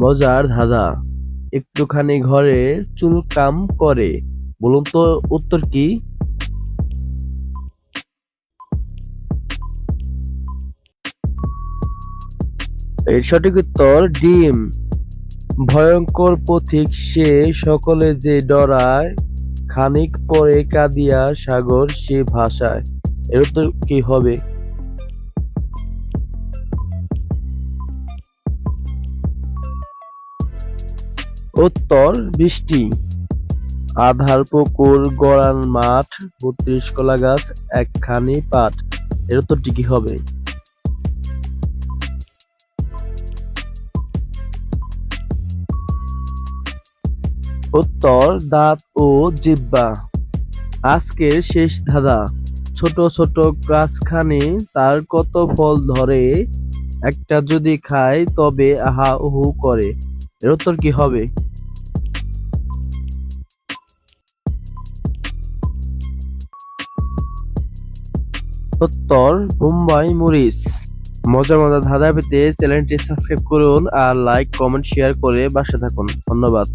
মজার ধাঁধা। একটুখানি ঘরে চুল কাম করে। বলুন তো উত্তর কি? এর সঠিক উত্তর, ডিম। ভয়ঙ্কর পথিক সে, সকলে যে ডরায়, খানিক পরে কাঁদিয়া সাগর সে ভাষায় এর উত্তর কি হবে? উত্তর, বৃষ্টি। আধার পুকুর গড়ান মাঠ, বত্রিশ কলা গাছ, একখানি পাট। এর উত্তরটি কি হবে? উত্তর, দাঁত ও জিব্বা আজকের শেষ ধাঁধা। ছোট ছোট গাছখানি তার কত ফল ধরে? একটা যদি খায় তবে আহা উহু করে। এর উত্তর কি হবে? উত্তর মুম্বাই মরিচ মজা মজা ধাঁধা পেতে চ্যানেলটি সাবস্ক্রাইব করুন আর লাইক কমেন্ট শেয়ার করে বাসা থাকুন। ধন্যবাদ।